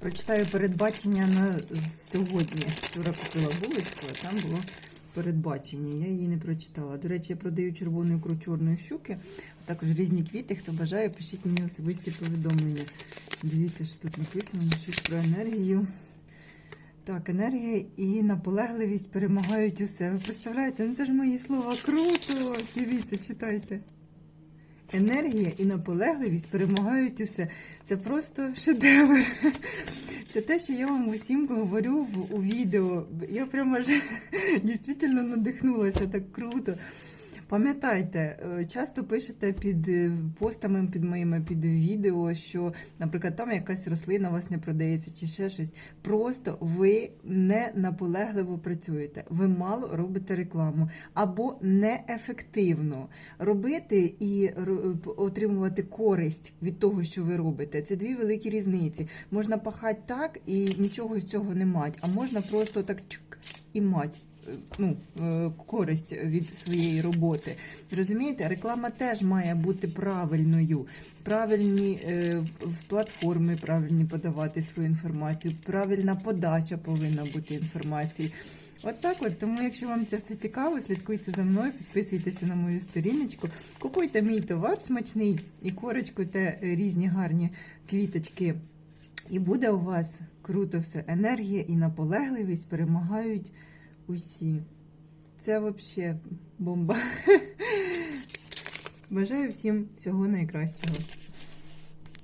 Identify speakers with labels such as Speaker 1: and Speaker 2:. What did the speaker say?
Speaker 1: Прочитаю передбачення на сьогодні. Вчора купила булочку, а там було передбачення. Я її не прочитала. До речі, я продаю червону ікру чорної щуки, а також різні квіти. Хто бажає, пишіть мені особисті повідомлення. Дивіться, що тут написано, щось про енергію. Так, енергія і наполегливість перемагають усе. Ви представляєте? Ну це ж мої слова круто! Дивіться, читайте. Енергія і наполегливість перемагають усе. Це просто шедевр. Це те, що я вам усім говорю у відео. Я прямо ж дійсно надихнулася так круто. Пам'ятайте, е, часто пишете під е, постами під моїми під відео, що, наприклад, там якась рослина у вас не продається чи ще щось. Просто ви не наполегливо працюєте, ви мало робите рекламу або неефективно робити і отримувати користь від того, що ви робите. Це дві великі різниці. Можна пахати так і нічого з цього не мать, а можна просто так чук і мать. Е, Ну, е, користь від своєї роботи. Розумієте, реклама теж має бути правильною. Правильні е, в- платформи правильні подавати свою інформацію, правильна подача повинна бути інформації. От так от. Тому, якщо вам це все цікаво, слідкуйте за мною, підписуйтеся на мою сторіночку, купуйте мій товар смачний і корочку та різні гарні квіточки. І буде у вас круто все. Енергія і наполегливість перемагають усі. Це взагалі бомба. Бажаю всім всього найкращого.